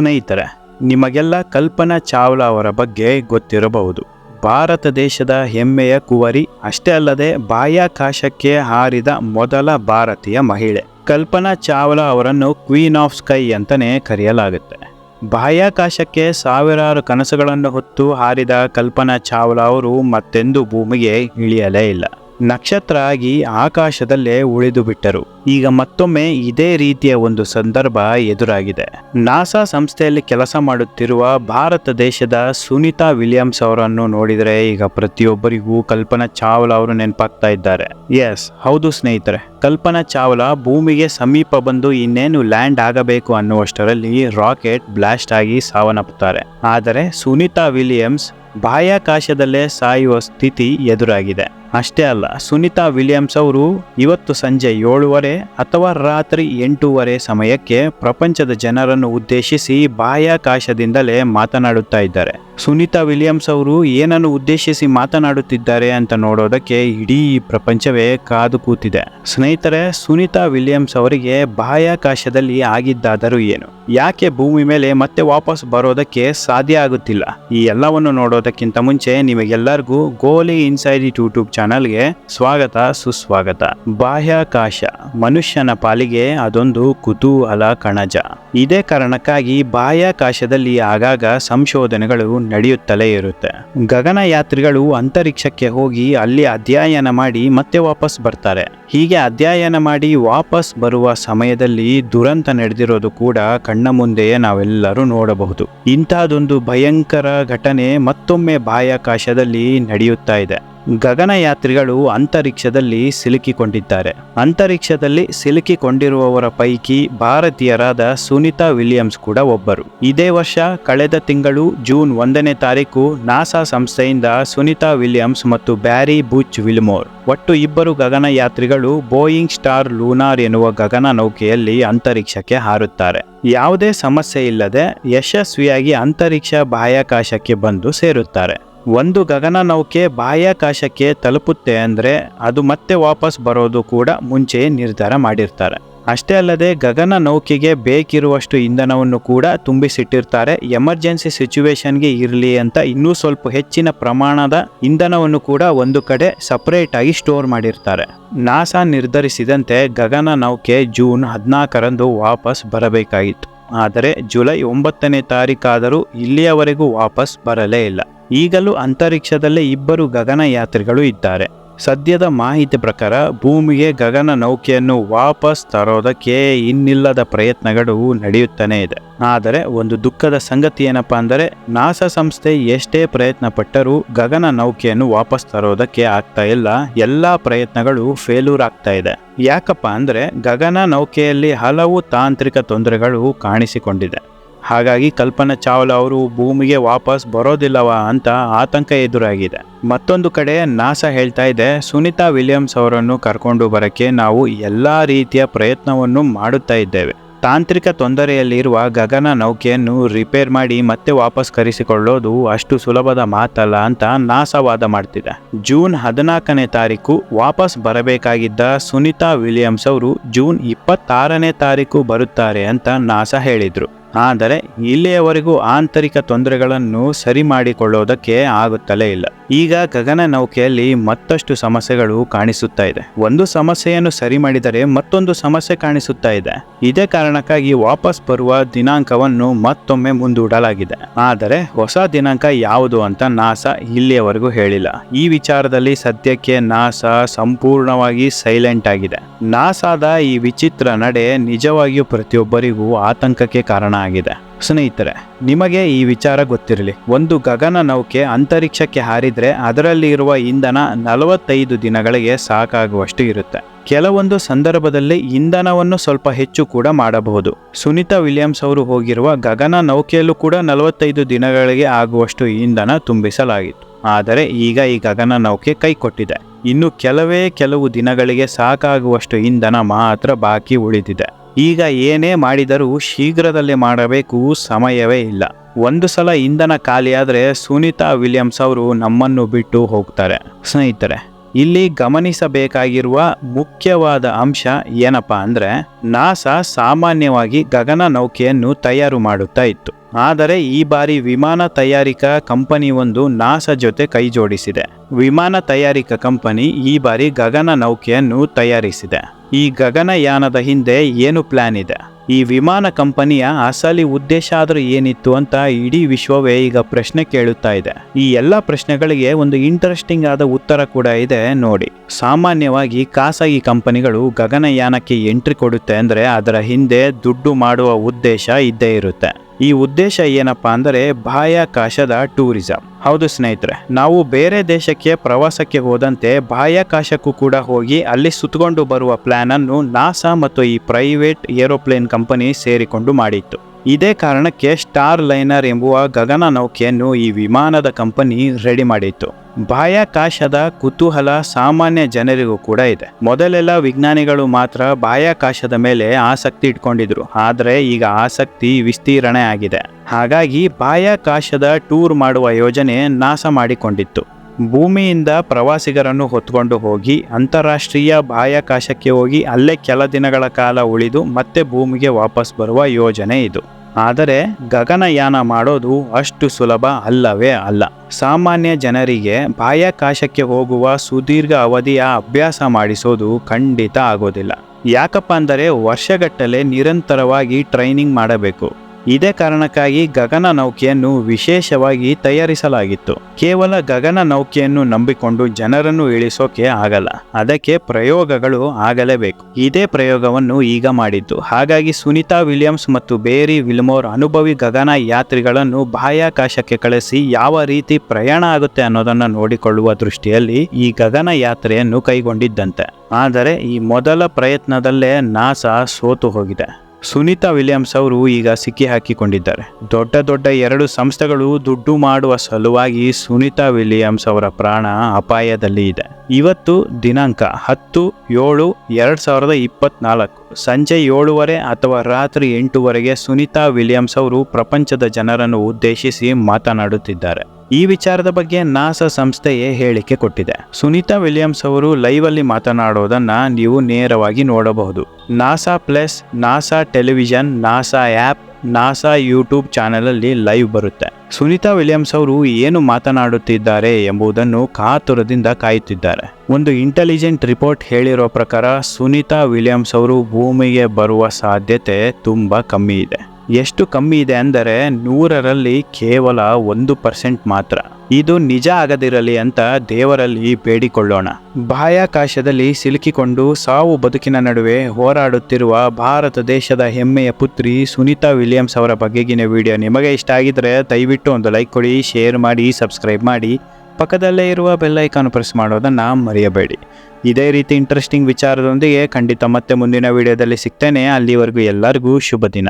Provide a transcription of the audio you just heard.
ಸ್ನೇಹಿತರೆ, ನಿಮಗೆಲ್ಲ ಕಲ್ಪನಾ ಚಾವ್ಲಾ ಅವರ ಬಗ್ಗೆ ಗೊತ್ತಿರಬಹುದು. ಭಾರತ ದೇಶದ ಹೆಮ್ಮೆಯ ಕುವರಿ, ಅಷ್ಟೇ ಅಲ್ಲದೆ ಬಾಹ್ಯಾಕಾಶಕ್ಕೆ ಹಾರಿದ ಮೊದಲ ಭಾರತೀಯ ಮಹಿಳೆ. ಕಲ್ಪನಾ ಚಾವ್ಲಾ ಅವರನ್ನು ಕ್ವೀನ್ ಆಫ್ ಸ್ಕೈ ಅಂತಲೇ ಕರೆಯಲಾಗುತ್ತೆ. ಬಾಹ್ಯಾಕಾಶಕ್ಕೆ ಸಾವಿರಾರು ಕನಸುಗಳನ್ನು ಹೊತ್ತು ಹಾರಿದ ಕಲ್ಪನಾ ಚಾವ್ಲಾ ಅವರು ಮತ್ತೆಂದು ಭೂಮಿಗೆ ಇಳಿಯಲೇ ಇಲ್ಲ. ನಕ್ಷತ್ರ ಆಗಿ ಆಕಾಶದಲ್ಲೇ ಉಳಿದು ಬಿಟ್ಟರು. ಈಗ ಮತ್ತೊಮ್ಮೆ ಇದೇ ರೀತಿಯ ಒಂದು ಸಂದರ್ಭ ಎದುರಾಗಿದೆ. ನಾಸಾ ಸಂಸ್ಥೆಯಲ್ಲಿ ಕೆಲಸ ಮಾಡುತ್ತಿರುವ ಭಾರತ ದೇಶದ ಸುನೀತಾ ವಿಲಿಯಮ್ಸ್ ಅವರನ್ನು ನೋಡಿದರೆ ಈಗ ಪ್ರತಿಯೊಬ್ಬರಿಗೂ ಕಲ್ಪನಾ ಚಾವ್ಲಾ ಅವರು ನೆನಪಾಗ್ತಾ ಇದ್ದಾರೆ. ಎಸ್ ಹೌದು ಸ್ನೇಹಿತರೆ. ಕಲ್ಪನಾ ಚಾವ್ಲಾ ಭೂಮಿಗೆ ಸಮೀಪ ಬಂದು ಇನ್ನೇನು ಲ್ಯಾಂಡ್ ಆಗಬೇಕು ಅನ್ನುವಷ್ಟರಲ್ಲಿ ರಾಕೆಟ್ ಬ್ಲಾಸ್ಟ್ ಆಗಿ ಸಾವನ್ನಪ್ಪುತ್ತಾರೆ. ಆದರೆ ಸುನೀತಾ ವಿಲಿಯಮ್ಸ್ ಬಾಹ್ಯಾಕಾಶದಲ್ಲೇ ಸಾಯುವ ಸ್ಥಿತಿ ಎದುರಾಗಿದೆ. ಅಷ್ಟೇ ಅಲ್ಲ, ಸುನೀತಾ ವಿಲಿಯಮ್ಸ್ ಅವರು ಇವತ್ತು ಸಂಜೆ ಏಳುವರೆ ಅಥವಾ ರಾತ್ರಿ ಎಂಟೂವರೆ ಸಮಯಕ್ಕೆ ಪ್ರಪಂಚದ ಜನರನ್ನು ಉದ್ದೇಶಿಸಿ ಬಾಹ್ಯಾಕಾಶದಿಂದಲೇ ಮಾತನಾಡುತ್ತಾ ಇದ್ದಾರೆ. ಸುನೀತಾ ವಿಲಿಯಮ್ಸ್ ಅವರು ಏನನ್ನು ಉದ್ದೇಶಿಸಿ ಮಾತನಾಡುತ್ತಿದ್ದಾರೆ ಅಂತ ನೋಡೋದಕ್ಕೆ ಇಡೀ ಪ್ರಪಂಚವೇ ಕಾದು ಕೂತಿದೆ. ಸ್ನೇಹಿತರೆ, ಸುನೀತಾ ವಿಲಿಯಮ್ಸ್ ಅವರಿಗೆ ಬಾಹ್ಯಾಕಾಶದಲ್ಲಿ ಆಗಿದ್ದಾದರೂ ಏನು? ಯಾಕೆ ಭೂಮಿ ಮೇಲೆ ಮತ್ತೆ ವಾಪಸ್ ಬರೋದಕ್ಕೆ ಸಾಧ್ಯ ಆಗುತ್ತಿಲ್ಲ? ಈ ಎಲ್ಲವನ್ನು ನೋಡೋದಕ್ಕಿಂತ ಮುಂಚೆ ನಿಮಗೆಲ್ಲರಿಗೂ ಗೋಲಿ ಇನ್ಸೈಡ್ ಯೂಟ್ಯೂಬ್ ಚಾನಲ್ಗೆ ಸ್ವಾಗತ, ಸುಸ್ವಾಗತ. ಬಾಹ್ಯಾಕಾಶ, ಮನುಷ್ಯನ ಪಾಲಿಗೆ ಅದೊಂದು ಕುತೂಹಲ, ಕಣಜ. ಇದೇ ಕಾರಣಕ್ಕಾಗಿ ಬಾಹ್ಯಾಕಾಶದಲ್ಲಿ ಆಗಾಗ ಸಂಶೋಧನೆಗಳು ನಡೆಯುತ್ತಲೇ ಇರುತ್ತೆ. ಗಗನಯಾತ್ರಿಗಳು ಅಂತರಿಕ್ಷಕ್ಕೆ ಹೋಗಿ ಅಲ್ಲಿ ಅಧ್ಯಯನ ಮಾಡಿ ಮತ್ತೆ ವಾಪಸ್ ಬರ್ತಾರೆ. ಹೀಗೆ ಅಧ್ಯಯನ ಮಾಡಿ ವಾಪಸ್ ಬರುವ ಸಮಯದಲ್ಲಿ ದುರಂತ ನಡೆದಿರೋದು ಕೂಡ ಕಣ್ಣ ಮುಂದೆಯೇ ನಾವೆಲ್ಲರೂ ನೋಡಬಹುದು. ಇಂತಹದೊಂದು ಭಯಂಕರ ಘಟನೆ ಮತ್ತೊಮ್ಮೆ ಬಾಹ್ಯಾಕಾಶದಲ್ಲಿ ನಡೆಯುತ್ತಾ ಇದೆ. ಗಗನಯಾತ್ರಿಗಳು ಅಂತರಿಕ್ಷದಲ್ಲಿ ಸಿಲುಕಿಕೊಂಡಿದ್ದಾರೆ. ಅಂತರಿಕ್ಷದಲ್ಲಿ ಸಿಲುಕಿಕೊಂಡಿರುವವರ ಪೈಕಿ ಭಾರತೀಯರಾದ ಸುನೀತಾ ವಿಲಿಯಮ್ಸ್ ಕೂಡ ಒಬ್ಬರು. ಇದೇ ವರ್ಷ ಕಳೆದ ತಿಂಗಳು ಜೂನ್ ಒಂದನೇ ತಾರೀಕು ನಾಸಾ ಸಂಸ್ಥೆಯಿಂದ ಸುನೀತಾ ವಿಲಿಯಮ್ಸ್ ಮತ್ತು ಬ್ಯಾರಿ ಬುಚ್ ವಿಲ್ಮೋರ್ ಒಟ್ಟು ಇಬ್ಬರು ಗಗನಯಾತ್ರಿಗಳು ಬೋಯಿಂಗ್ ಸ್ಟಾರ್ ಲೂನಾರ್ ಎನ್ನುವ ಗಗನ ನೌಕೆಯಲ್ಲಿ ಅಂತರಿಕ್ಷಕ್ಕೆ ಹಾರುತ್ತಾರೆ. ಯಾವುದೇ ಸಮಸ್ಯೆ ಇಲ್ಲದೆ ಯಶಸ್ವಿಯಾಗಿ ಅಂತರಿಕ್ಷ ಬಾಹ್ಯಾಕಾಶಕ್ಕೆ ಬಂದು ಸೇರುತ್ತಾರೆ. ಒಂದು ಗಗನನೌಕೆ ಬಾಹ್ಯಾಕಾಶಕ್ಕೆ ತಲುಪುತ್ತೆ ಅಂದರೆ ಅದು ಮತ್ತೆ ವಾಪಸ್ ಬರೋದು ಕೂಡ ಮುಂಚೆಯೇ ನಿರ್ಧಾರ ಮಾಡಿರ್ತಾರೆ. ಅಷ್ಟೇ ಅಲ್ಲದೆ ಗಗನ ನೌಕೆಗೆ ಬೇಕಿರುವಷ್ಟು ಇಂಧನವನ್ನು ಕೂಡ ತುಂಬಿಸಿಟ್ಟಿರ್ತಾರೆ. ಎಮರ್ಜೆನ್ಸಿ ಸಿಚುವೇಶನ್ಗೆ ಇರಲಿ ಅಂತ ಇನ್ನೂ ಸ್ವಲ್ಪ ಹೆಚ್ಚಿನ ಪ್ರಮಾಣದ ಇಂಧನವನ್ನು ಕೂಡ ಒಂದು ಕಡೆ ಸಪರೇಟ್ ಆಗಿ ಸ್ಟೋರ್ ಮಾಡಿರ್ತಾರೆ. ನಾಸಾ ನಿರ್ಧರಿಸಿದಂತೆ ಗಗನ ನೌಕೆ ಜೂನ್ ಹದಿನಾಲ್ಕರಂದು ವಾಪಸ್ ಬರಬೇಕಾಗಿತ್ತು. ಆದರೆ ಜುಲೈ ಒಂಬತ್ತನೇ ತಾರೀಕಾದರೂ ಇಲ್ಲಿಯವರೆಗೂ ವಾಪಸ್ ಬರಲೇ ಇಲ್ಲ. ಈಗಲೂ ಅಂತರಿಕ್ಷದಲ್ಲೇ ಇಬ್ಬರು ಗಗನಯಾತ್ರಿಗಳು ಇದ್ದಾರೆ. ಸದ್ಯದ ಮಾಹಿತಿ ಪ್ರಕಾರ ಭೂಮಿಗೆ ಗಗನ ನೌಕೆಯನ್ನು ವಾಪಸ್ ತರೋದಕ್ಕೆ ಇನ್ನಿಲ್ಲದ ಪ್ರಯತ್ನಗಳು ನಡೆಯುತ್ತಾನೆ ಇದೆ. ಆದರೆ ಒಂದು ದುಃಖದ ಸಂಗತಿ ಏನಪ್ಪಾ ಅಂದರೆ ನಾಸಾ ಸಂಸ್ಥೆ ಎಷ್ಟೇ ಪ್ರಯತ್ನ ಪಟ್ಟರೂ ಗಗನ ನೌಕೆಯನ್ನು ವಾಪಸ್ ತರೋದಕ್ಕೆ ಆಗ್ತಾ ಇಲ್ಲ. ಎಲ್ಲ ಪ್ರಯತ್ನಗಳು ಫೇಲ್ಯೂರ್ ಆಗ್ತಾ ಇದೆ. ಯಾಕಪ್ಪ ಅಂದರೆ ಗಗನ ನೌಕೆಯಲ್ಲಿ ಹಲವು ತಾಂತ್ರಿಕ ತೊಂದರೆಗಳು ಕಾಣಿಸಿಕೊಂಡಿದೆ. ಹಾಗಾಗಿ ಕಲ್ಪನಾ ಚಾವ್ಲಾ ಅವರು ಭೂಮಿಗೆ ವಾಪಸ್ ಬರೋದಿಲ್ಲವಾ ಅಂತ ಆತಂಕ ಎದುರಾಗಿದೆ. ಮತ್ತೊಂದು ಕಡೆ ನಾಸಾ ಹೇಳ್ತಾ ಇದೆ, ಸುನಿತಾ ವಿಲಿಯಮ್ಸ್ ಅವರನ್ನು ಕರ್ಕೊಂಡು ಬರಕ್ಕೆ ನಾವು ಎಲ್ಲ ರೀತಿಯ ಪ್ರಯತ್ನವನ್ನು ಮಾಡುತ್ತಾ ಇದ್ದೇವೆ. ತಾಂತ್ರಿಕ ತೊಂದರೆಯಲ್ಲಿರುವ ಗಗನ ನೌಕೆಯನ್ನು ರಿಪೇರ್ ಮಾಡಿ ಮತ್ತೆ ವಾಪಸ್ ಕರೆಸಿಕೊಳ್ಳೋದು ಅಷ್ಟು ಸುಲಭದ ಮಾತಲ್ಲ ಅಂತ ನಾಸಾ ವಾದ ಮಾಡ್ತಿದೆ. ಜೂನ್ ಹದಿನಾಲ್ಕನೇ ತಾರೀಕು ವಾಪಸ್ ಬರಬೇಕಾಗಿದ್ದ ಸುನಿತಾ ವಿಲಿಯಮ್ಸ್ ಅವರು ಜೂನ್ ಇಪ್ಪತ್ತಾರನೇ ತಾರೀಕು ಬರುತ್ತಾರೆ ಅಂತ ನಾಸಾ ಹೇಳಿದ್ರು. ಆದರೆ ಇಲ್ಲಿಯವರೆಗೂ ಆಂತರಿಕ ತೊಂದರೆಗಳನ್ನು ಸರಿ ಮಾಡಿಕೊಳ್ಳೋದಕ್ಕೆ ಆಗುತ್ತಲೇ ಇಲ್ಲ. ಈಗ ಗಗನ ನೌಕೆಯಲ್ಲಿ ಮತ್ತಷ್ಟು ಸಮಸ್ಯೆಗಳು ಕಾಣಿಸುತ್ತಾ ಇದೆ. ಒಂದು ಸಮಸ್ಯೆಯನ್ನು ಸರಿ ಮಾಡಿದರೆ ಮತ್ತೊಂದು ಸಮಸ್ಯೆ ಕಾಣಿಸುತ್ತಾ ಇದೆ. ಇದೇ ಕಾರಣಕ್ಕಾಗಿ ವಾಪಸ್ ಬರುವ ದಿನಾಂಕವನ್ನು ಮತ್ತೊಮ್ಮೆ ಮುಂದೂಡಲಾಗಿದೆ. ಆದರೆ ಹೊಸ ದಿನಾಂಕ ಯಾವುದು ಅಂತ ನಾಸಾ ಇಲ್ಲಿಯವರೆಗೂ ಹೇಳಿಲ್ಲ. ಈ ವಿಚಾರದಲ್ಲಿ ಸದ್ಯಕ್ಕೆ ನಾಸಾ ಸಂಪೂರ್ಣವಾಗಿ ಸೈಲೆಂಟ್ ಆಗಿದೆ. ನಾಸಾದ ಈ ವಿಚಿತ್ರ ನಡೆ ನಿಜವಾಗಿಯೂ ಪ್ರತಿಯೊಬ್ಬರಿಗೂ ಆತಂಕಕ್ಕೆ ಕಾರಣ ಆಗಿದೆ. ಸ್ನೇಹಿತರೆ, ನಿಮಗೆ ಈ ವಿಚಾರ ಗೊತ್ತಿರಲಿ. ಒಂದು ಗಗನ ನೌಕೆ ಅಂತರಿಕ್ಷಕ್ಕೆ ಹಾರಿದ್ರೆ ಅದರಲ್ಲಿ ಇರುವ ಇಂಧನ ನಲವತ್ತೈದು ದಿನಗಳಿಗೆ ಸಾಕಾಗುವಷ್ಟು ಇರುತ್ತೆ. ಕೆಲವೊಂದು ಸಂದರ್ಭದಲ್ಲಿ ಇಂಧನವನ್ನು ಸ್ವಲ್ಪ ಹೆಚ್ಚು ಕೂಡ ಮಾಡಬಹುದು. ಸುನೀತಾ ವಿಲಿಯಮ್ಸ್ ಅವರು ಹೋಗಿರುವ ಗಗನ ನೌಕೆಯಲ್ಲೂ ಕೂಡ ನಲವತ್ತೈದು ದಿನಗಳಿಗೆ ಆಗುವಷ್ಟು ಇಂಧನ ತುಂಬಿಸಲಾಗಿತ್ತು. ಆದರೆ ಈಗ ಈ ಗಗನ ನೌಕೆ ಕೈ ಕೊಟ್ಟಿದೆ. ಇನ್ನು ಕೆಲವೇ ಕೆಲವು ದಿನಗಳಿಗೆ ಸಾಕಾಗುವಷ್ಟು ಇಂಧನ ಮಾತ್ರ ಬಾಕಿ ಉಳಿದಿದೆ. ಈಗ ಏನೇ ಮಾಡಿದರೂ ಶೀಘ್ರದಲ್ಲೇ ಮಾಡಬೇಕು ಸಮಯವೇ ಇಲ್ಲ. ಒಂದು ಸಲ ಇಂಧನ ಖಾಲಿಯಾದರೆ ಸುನೀತಾ ವಿಲಿಯಮ್ಸ್ ಅವರು ನಮ್ಮನ್ನು ಬಿಟ್ಟು ಹೋಗ್ತಾರೆ. ಸ್ನೇಹಿತರೆ, ಇಲ್ಲಿ ಗಮನಿಸಬೇಕಾಗಿರುವ ಮುಖ್ಯವಾದ ಅಂಶ ಏನಪ್ಪಾ ಅಂದ್ರೆ ನಾಸಾ ಸಾಮಾನ್ಯವಾಗಿ ಗಗನ ನೌಕೆಯನ್ನು ತಯಾರು ಮಾಡುತ್ತಾ ಇತ್ತು. ಆದರೆ ಈ ಬಾರಿ ವಿಮಾನ ತಯಾರಿಕಾ ಕಂಪನಿ ಒಂದು ನಾಸಾ ಜೊತೆ ಕೈಜೋಡಿಸಿದೆ. ವಿಮಾನ ತಯಾರಿಕಾ ಕಂಪನಿ ಈ ಬಾರಿ ಗಗನ ನೌಕೆಯನ್ನು ತಯಾರಿಸಿದೆ. ಈ ಗಗನಯಾನದ ಹಿಂದೆ ಏನು ಪ್ಲಾನ್ ಇದೆ? ಈ ವಿಮಾನ ಕಂಪನಿಯ ಅಸಲಿ ಉದ್ದೇಶ ಆದರೂ ಏನಿತ್ತು ಅಂತ ಇಡೀ ವಿಶ್ವವೇ ಈಗ ಪ್ರಶ್ನೆ ಕೇಳುತ್ತಾ ಇದೆ. ಈ ಎಲ್ಲ ಪ್ರಶ್ನೆಗಳಿಗೆ ಒಂದು ಇಂಟ್ರೆಸ್ಟಿಂಗ್ ಆದ ಉತ್ತರ ಕೂಡ ಇದೆ ನೋಡಿ. ಸಾಮಾನ್ಯವಾಗಿ ಖಾಸಗಿ ಕಂಪನಿಗಳು ಗಗನಯಾನಕ್ಕೆ ಎಂಟ್ರಿ ಕೊಡುತ್ತೆ ಅಂದರೆ ಅದರ ಹಿಂದೆ ದುಡ್ಡು ಮಾಡುವ ಉದ್ದೇಶ ಇದ್ದೇ ಇರುತ್ತೆ. ಈ ಉದ್ದೇಶ ಏನಪ್ಪಾ ಅಂದರೆ ಬಾಹ್ಯಾಕಾಶದ ಟೂರಿಸಂ. ಹೌದು ಸ್ನೇಹಿತರೆ, ನಾವು ಬೇರೆ ದೇಶಕ್ಕೆ ಪ್ರವಾಸಕ್ಕೆ ಹೋದಂತೆ ಬಾಹ್ಯಾಕಾಶಕ್ಕೂ ಕೂಡ ಹೋಗಿ ಅಲ್ಲಿ ಸುತ್ತಕೊಂಡು ಬರುವ ಪ್ಲಾನ್ ಅನ್ನು ನಾಸಾ ಮತ್ತು ಈ ಪ್ರೈವೇಟ್ ಏರೋಪ್ಲೇನ್ ಕಂಪನಿ ಸೇರಿಕೊಂಡು ಮಾಡಿತ್ತು. ಇದೇ ಕಾರಣಕ್ಕೆ ಸ್ಟಾರ್ ಲೈನರ್ ಎಂಬುವ ಗಗನ ನೌಕೆಯನ್ನು ಈ ವಿಮಾನದ ಕಂಪನಿ ರೆಡಿ ಮಾಡಿತ್ತು. ಬಾಹ್ಯಾಕಾಶದ ಕುತೂಹಲ ಸಾಮಾನ್ಯ ಜನರಿಗೂ ಕೂಡ ಇದೆ. ಮೊದಲೆಲ್ಲ ವಿಜ್ಞಾನಿಗಳು ಮಾತ್ರ ಬಾಹ್ಯಾಕಾಶದ ಮೇಲೆ ಆಸಕ್ತಿ ಇಟ್ಕೊಂಡಿದ್ರು. ಆದರೆ ಈಗ ಆಸಕ್ತಿ ವಿಸ್ತೀರ್ಣೆ ಆಗಿದೆ. ಹಾಗಾಗಿ ಬಾಹ್ಯಾಕಾಶದ ಟೂರ್ ಮಾಡುವ ಯೋಜನೆ ನಾಸ ಮಾಡಿಕೊಂಡಿತ್ತು. ಭೂಮಿಯಿಂದ ಪ್ರವಾಸಿಗರನ್ನು ಹೊತ್ಕೊಂಡು ಹೋಗಿ ಅಂತಾರಾಷ್ಟ್ರೀಯ ಬಾಹ್ಯಾಕಾಶಕ್ಕೆ ಹೋಗಿ ಅಲ್ಲೇ ಕೆಲ ದಿನಗಳ ಕಾಲ ಉಳಿದು ಮತ್ತೆ ಭೂಮಿಗೆ ವಾಪಸ್ ಬರುವ ಯೋಜನೆ ಇದು. ಆದರೆ ಗಗನಯಾನ ಮಾಡೋದು ಅಷ್ಟು ಸುಲಭ ಅಲ್ಲವೇ ಅಲ್ಲ. ಸಾಮಾನ್ಯ ಜನರಿಗೆ ಬಾಹ್ಯಾಕಾಶಕ್ಕೆ ಹೋಗುವ ಸುದೀರ್ಘ ಅವಧಿಯ ಅಭ್ಯಾಸ ಮಾಡಿಸೋದು ಖಂಡಿತ ಆಗೋದಿಲ್ಲ. ಯಾಕಪ್ಪ ಅಂದರೆ ವರ್ಷಗಟ್ಟಲೆ ನಿರಂತರವಾಗಿ ಟ್ರೈನಿಂಗ್ ಮಾಡಬೇಕು. ಇದೇ ಕಾರಣಕ್ಕಾಗಿ ಗಗನ ನೌಕೆಯನ್ನು ವಿಶೇಷವಾಗಿ ತಯಾರಿಸಲಾಗಿತ್ತು. ಕೇವಲ ಗಗನ ನೌಕೆಯನ್ನು ನಂಬಿಕೊಂಡು ಜನರನ್ನು ಇಳಿಸೋಕೆ ಆಗಲ್ಲ. ಅದಕ್ಕೆ ಪ್ರಯೋಗಗಳು ಆಗಲೇಬೇಕು. ಇದೇ ಪ್ರಯೋಗವನ್ನು ಈಗ ಮಾಡಿದ್ದು. ಹಾಗಾಗಿ ಸುನಿತಾ ವಿಲಿಯಮ್ಸ್ ಮತ್ತು ಬೇರಿ ವಿಲ್ಮೋರ್ ಅನುಭವಿ ಗಗನ ಯಾತ್ರಿಗಳನ್ನು ಬಾಹ್ಯಾಕಾಶಕ್ಕೆ ಕಳಿಸಿ ಯಾವ ರೀತಿ ಪ್ರಯಾಣ ಆಗುತ್ತೆ ಅನ್ನೋದನ್ನು ನೋಡಿಕೊಳ್ಳುವ ದೃಷ್ಟಿಯಲ್ಲಿ ಈ ಗಗನ ಯಾತ್ರೆಯನ್ನು ಕೈಗೊಂಡಿದ್ದಂತೆ. ಆದರೆ ಈ ಮೊದಲ ಪ್ರಯತ್ನದಲ್ಲೇ ನಾಸಾ ಸೋತು ಹೋಗಿದೆ. ಸುನೀತಾ ವಿಲಿಯಮ್ಸ್ ಅವರು ಈಗ ಸಿಕ್ಕಿ ಹಾಕಿಕೊಂಡಿದ್ದಾರೆ. ದೊಡ್ಡ ದೊಡ್ಡ ಎರಡು ಸಂಸ್ಥೆಗಳು ದುಡ್ಡು ಮಾಡುವ ಸಲುವಾಗಿ ಸುನೀತಾ ವಿಲಿಯಮ್ಸ್ ಅವರ ಪ್ರಾಣ ಅಪಾಯದಲ್ಲಿ ಇದೆ. ಇವತ್ತು ದಿನಾಂಕ ಹತ್ತು ಏಳು ಎರಡ್ ಸಾವಿರದ ಇಪ್ಪತ್ನಾಲ್ಕು. ಸಂಜೆ ಏಳುವರೆ ಅಥವಾ ರಾತ್ರಿ ಎಂಟುವರೆಗೆ ಸುನೀತಾ ವಿಲಿಯಮ್ಸ್ ಅವರು ಪ್ರಪಂಚದ ಜನರನ್ನು ಉದ್ದೇಶಿಸಿ ಮಾತನಾಡುತ್ತಿದ್ದಾರೆ. ಈ ವಿಚಾರದ ಬಗ್ಗೆ ನಾಸಾ ಸಂಸ್ಥೆಯೇ ಹೇಳಿಕೆ ಕೊಟ್ಟಿದೆ. ಸುನೀತಾ ವಿಲಿಯಮ್ಸ್ ಅವರು ಲೈವ್ ಅಲ್ಲಿ ಮಾತನಾಡೋದನ್ನ ನೀವು ನೇರವಾಗಿ ನೋಡಬಹುದು. NASA plus, NASA television, NASA app, NASA YouTube channel ಅಲ್ಲಿ ಲೈವ್ ಬರುತ್ತೆ. ಸುನೀತಾ ವಿಲಿಯಮ್ಸ್ ಅವರು ಏನು ಮಾತನಾಡುತ್ತಿದ್ದಾರೆ ಎಂಬುದನ್ನು ಕಾತುರದಿಂದ ಕಾಯುತ್ತಿದ್ದಾರೆ. ಒಂದು ಇಂಟೆಲಿಜೆಂಟ್ ರಿಪೋರ್ಟ್ ಹೇಳಿರೋ ಪ್ರಕಾರ ಸುನೀತಾ ವಿಲಿಯಮ್ಸ್ ಅವರು ಭೂಮಿಗೆ ಬರುವ ಸಾಧ್ಯತೆ ತುಂಬಾ ಕಮ್ಮಿ ಇದೆ. ಎಷ್ಟು ಕಮ್ಮಿ ಇದೆ ಅಂದರೆ ನೂರರಲ್ಲಿ ಕೇವಲ ಒಂದು ಪರ್ಸೆಂಟ್ ಮಾತ್ರ. ಇದು ನಿಜ ಆಗದಿರಲಿ ಅಂತ ದೇವರಲ್ಲಿ ಬೇಡಿಕೊಳ್ಳೋಣ. ಬಾಹ್ಯಾಕಾಶದಲ್ಲಿ ಸಿಲುಕಿಕೊಂಡು ಸಾವು ಬದುಕಿನ ನಡುವೆ ಹೋರಾಡುತ್ತಿರುವ ಭಾರತ ದೇಶದ ಹೆಮ್ಮೆಯ ಪುತ್ರಿ ಸುನೀತಾ ವಿಲಿಯಮ್ಸ್ ಅವರ ಬಗೆಗಿನ ವಿಡಿಯೋ. ನಿಮಗೆ ಇಷ್ಟ ಆಗಿದ್ರೆ ದಯವಿಟ್ಟು ಒಂದು ಲೈಕ್ ಕೊಡಿ, ಶೇರ್ ಮಾಡಿ, ಸಬ್ಸ್ಕ್ರೈಬ್ ಮಾಡಿ. ಪಕ್ಕದಲ್ಲೇ ಇರುವ ಬೆಲ್ಲೈಕಾನ್ ಪ್ರೆಸ್ ಮಾಡೋದನ್ನು ಮರೆಯಬೇಡಿ. ಇದೇ ರೀತಿ ಇಂಟ್ರೆಸ್ಟಿಂಗ್ ವಿಚಾರದೊಂದಿಗೆ ಖಂಡಿತ ಮತ್ತೆ ಮುಂದಿನ ವಿಡಿಯೋದಲ್ಲಿ ಸಿಗ್ತೇನೆ. ಅಲ್ಲಿವರೆಗೂ ಎಲ್ಲರಿಗೂ ಶುಭ ದಿನ